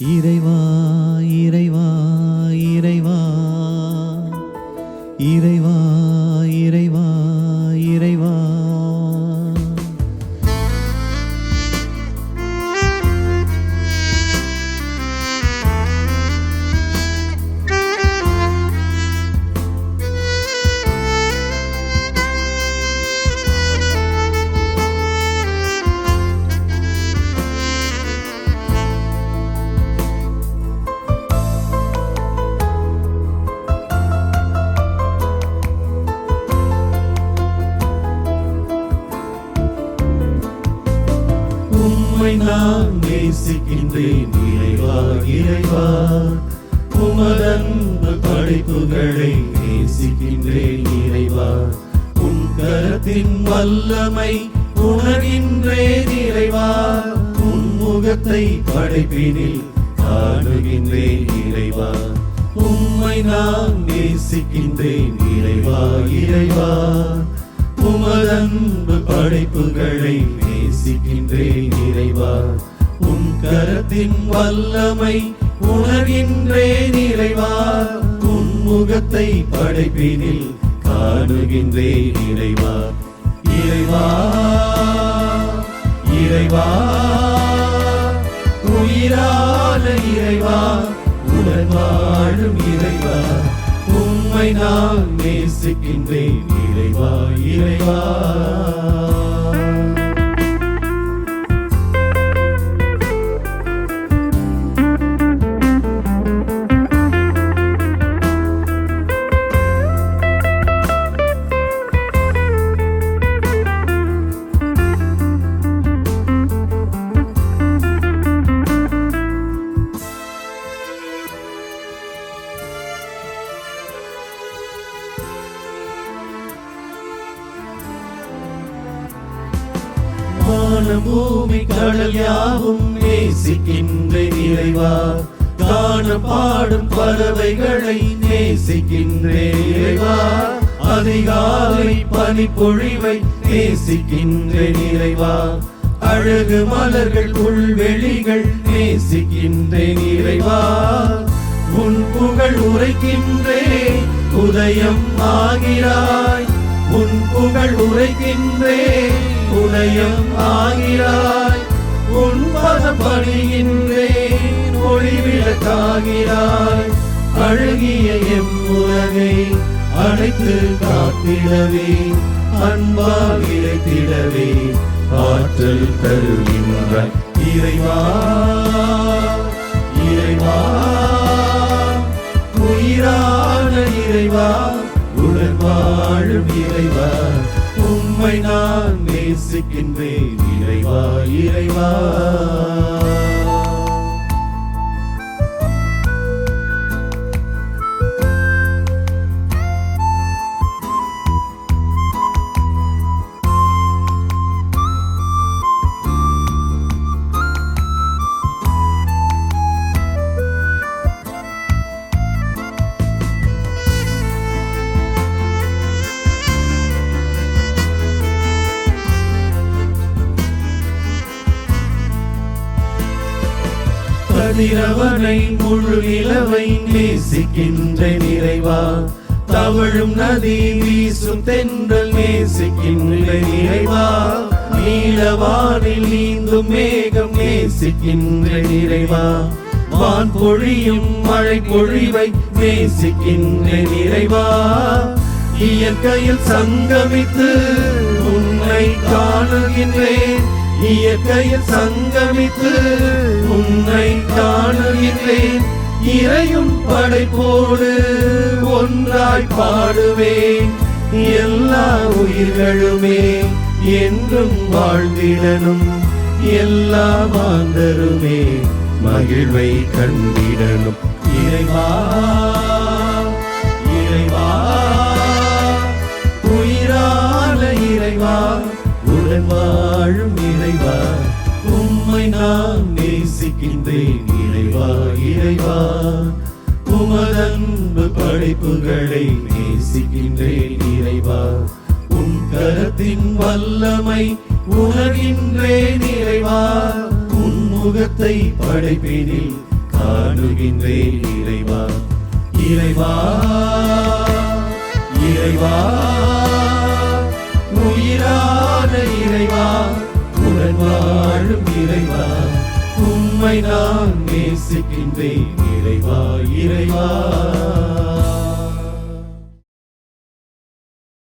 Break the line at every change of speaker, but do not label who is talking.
இறைவா.
உம்மை நான் நேசிக்கின்றேன். இறைவா இறைவா உமதன்பு படைப்புகளை நேசிக்கின்றேன். இறைவா உன் கரத்தின் வல்லமை உணர்கின்றேன். இறைவா உன் முகத்தை படைப்பினில் காணுகின்றேன். இறைவா உம்மை நான் நேசிக்கின்றேன். இறைவா இறைவா உமதன்பு படைப்புகளை நேசிக்கின்றேன் இறைவா. உன் கரத்தின் வல்லமை உணர்கின்றேன் இறைவா. உன் முகத்தை படைப்பினில் காணுகின்றேன் இறைவா. இறைவா இறைவா உயிரான இறைவா. உடன் வாழும் இறைவா. உம்மை நான் நேசிக்கின்றேன். இறைவா இறைவா. வானம் பூமி கடல் யாவும் நேசிக்கின்ற இறைவா. காண பாடும் பறவைகளை நேசிக்கின்ற இறைவா. அதிகாலை பனிப்பொழிவை நேசிக்கின்ற இறைவா. அழகு மலர்கள் புல்வெளிகள் நேசிக்கின்ற நிறைவா உன் புகழ் உரைக்கின்றே உதயம் ஆகிறாய். உன் புகழ் உரைக்கின்றே. உதயம் ஆகிறாய். உன் பதப்படுகின்றே ஒளிவிளக்காகிறாய் அழகிய எம் உலகை அழைத்து காத்திடவே அன்பால் இழைத்திடவே ஆற்றல் தருகின்றாய் இறைவா. இறைவா. உயிரான இறைவா. வாழும் இறைவா உம்மை நான் நேசிக்கின்றேன். இறைவா இறைவா. கதிரவனை முழு நிலவை நேசிக்கின்ற நிறைவா? தவழும் நதி வீசும் தென்றல் நேசிக்கின்ற நிறைவா? நீலவானில் நீந்தும் மேகம் நேசிக்கின்ற நிறைவா? வான் பொழியும் மழை பொழிவை நேசிக்கின்ற நிறைவா? இயற்கையில் சங்கமித்து உன்னை காணுகின்றேன். இயற்கையில் சங்கமித்து உன்னை காணுகின்றேன். இறையும் படைப்போடு ஒன்றாய் பாடுவேன். எல்லா உயிர்களுமே என்றும் வாழ்ந்திடனும் எல்லா மாந்தருமே மகிழ்வை கண்டிடனும் இறைவா இறைவா நான் நேசிக்கின்றேன் இறைவா இறைவா. உமதன்பு படைப்புகளை நேசிக்கின்றேன் இறைவா. உன் கரத்தின் வல்லமை உணர்கின்றேன் இறைவா. உன் முகத்தை படைப்பினில் காணுகின்றேன் இறைவா. இறைவா இறைவா. இறைவா உம்மை நான் நேசிக்கின்றேன். இறைவா இறைவா.